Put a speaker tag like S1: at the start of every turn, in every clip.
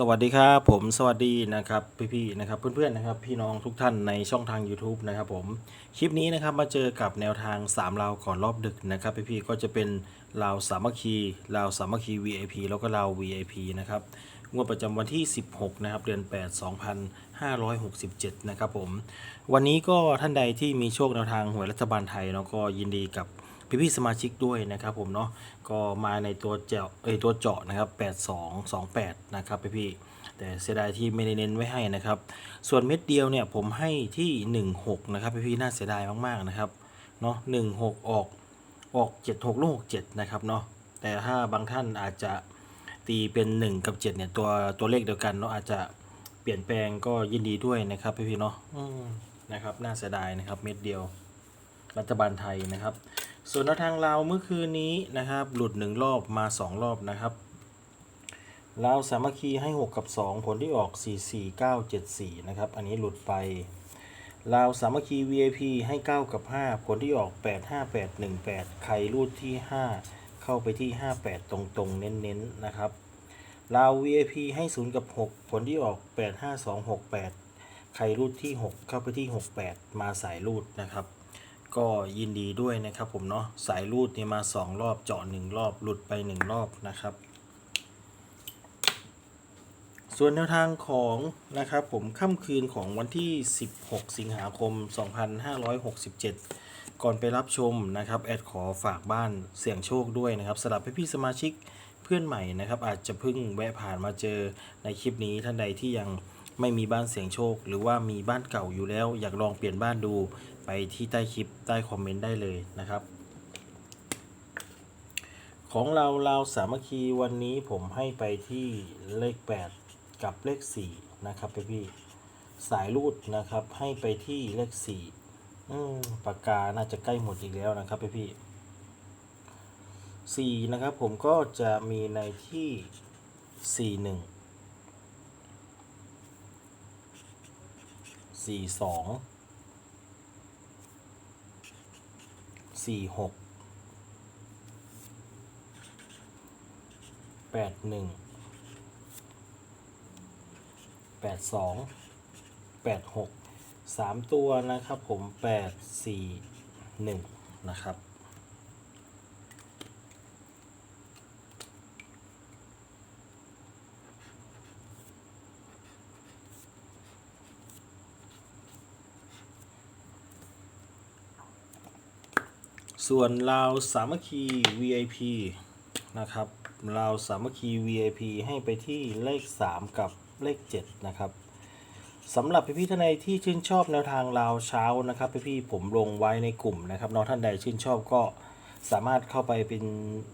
S1: สวัสดีครับผมสวัสดีนะครับพี่ๆนะครับเพื่อนๆนะครับพี่น้องทุกท่านในช่องทาง YouTube นะครับผมคลิปนี้นะครับมาเจอกับแนวทาง3ลาวก่อนรอบดึกนะครับพี่ๆก็จะเป็นลาวสามัคคีลาวสามัคคี VIP แล้วก็ลาว VIP นะครับงวดประจำวันที่ 16นะครับเดือน 8 2567นะครับผมวันนี้ก็ท่านใดที่มีโชคแนวทางหวยรัฐบาลไทยเนาะก็ยินดีกับ พี่พี่ๆสมาชิกด้วยนะครับผมเนาะก็มาในตัวเจาะเอยตัวเจาะนะครับ 8228 นะครับพี่พี่ๆแต่เสียดายที่ไม่ได้เน้นไว้ให้นะครับ ส่วนเม็ดเดียวเนี่ยผมให้ที่ 16 นะครับพี่พี่ๆน่าเสียดายมากๆนะครับเนาะ16 ออกออก 76ลูก67 นะครับเนาะแต่ถ้าบางท่านอาจจะตีเป็น 1 กับ 7 เนี่ยตัวตัวเลขเดียวกันเนาะอาจจะเปลี่ยนแปลงก็ยินดีด้วยนะครับพี่พี่ๆเนาะนะครับน่าเสียดายนะครับเม็ดเดียวรัฐบาลไทยนะครับ ส่วนแนวทางลาเมื่อคืนนี้นะครับ หลุดหนึ่งรอบมาสองรอบนะครับลาสามัคคีให้ 6 กับ 2 ผลที่ออก 4 4 9 7 4 นะครับ อันนี้หลุดไปลาสามัคคี VIP ให้ 9 กับ 5 ผลที่ออก 8 5 8 1 8 ใครรูดที่ 5 เข้าไปที่ 58 ตรงๆ เน้นๆนะครับลาว VIP ให้ 0 กับ 6 ผลที่ออก 8 5 2 6 8 ใครรูดที่ 6 เข้าไปที่ 68 มาสายรูดนะครับ ก็ยินดีด้วยนะครับผมเนาะสายรูดนี่มา 2 รอบเจาะ1รอบหลุดไป 1 รอบนะครับ ส่วนแนวทางของนะครับผมค่ำคืนของวันที่ 16 สิงหาคม 2567 ก่อนไปรับชมนะครับแอดขอฝากบ้านเสี่ยงโชคด้วยนะครับสำหรับพี่สมาชิกเพื่อนใหม่นะครับอาจจะเพิ่งแวะผ่านมาเจอในคลิปนี้ท่านใดที่ยังไม่มีบ้านเสี่ยงโชค หรือว่ามีบ้านเก่าอยู่แล้วอยากลองเปลี่ยนบ้านดู ไปที่ใต้คลิปใต้คอมเมนต์ได้เลยนะครับ ของเราเราสามัคคีวันนี้ผมให้ไปที่เลข 8 กับเลข 4 นะครับพี่พี่สายรูดนะครับให้ไปที่เลข 4 อืมปากกาน่าจะใกล้หมดอีกแล้วนะครับพี่พี่สี่นะครับผมก็จะมีในที่สี่หนึ่งสี่สอง สี่หกแปดหนึ่งแปดสองแปดหกสามตัวนะครับผมแปดสี่หนึ่งนะครับ ส่วนลาวสามัคคี VIP นะครับลาวสามัคคี VIP ให้ไปที่เลข 3 กับเลข 7 นะครับสำหรับพี่ๆท่านใดที่ชื่นชอบแนวทางลาวเช้านะครับพี่ๆผมลงไว้ในกลุ่มนะครับน้องท่านใดชื่นชอบก็สามารถเข้าไปเป็น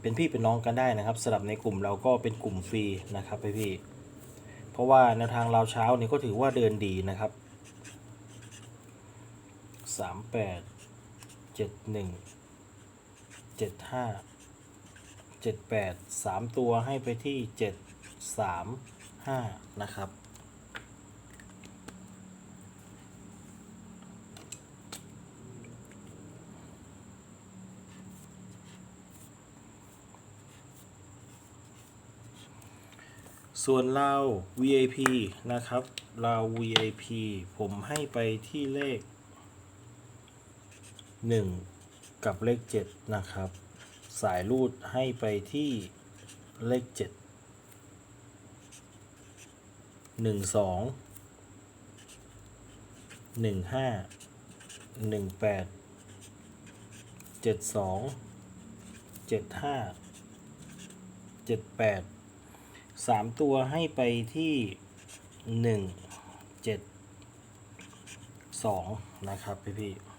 S1: เป็นพี่เป็นน้องกันได้นะครับสำหรับในกลุ่มเราก็เป็นกลุ่มฟรีนะครับพี่ๆเพราะว่าแนวทางลาวเช้านี่ก็ถือว่าเดินดีนะครับ 38 71เจ็ดห้าเจ็ดแปดสามตัวให้ไปที่เจ็ดสามห้านะครับ ส่วนเรา VIP นะครับเรา VIP ผมให้ไปที่เลข1 กับเลข 7 นะครับ สายรูดให้ไปที่เลข 7 1 2 1 5 1 8 7 2 7 5 7 8 3 ตัวให้ไปที่ 1 7 2 นะครับพี่พี่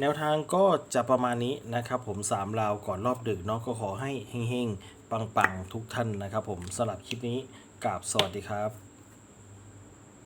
S1: แนวทางก็จะประมาณนี้นะครับผม3ราวก่อนรอบดึกเนาะก็ขอให้เฮงๆ ปังๆ ทุกท่านนะครับผมสำหรับคลิปนี้กราบสวัสดีครับ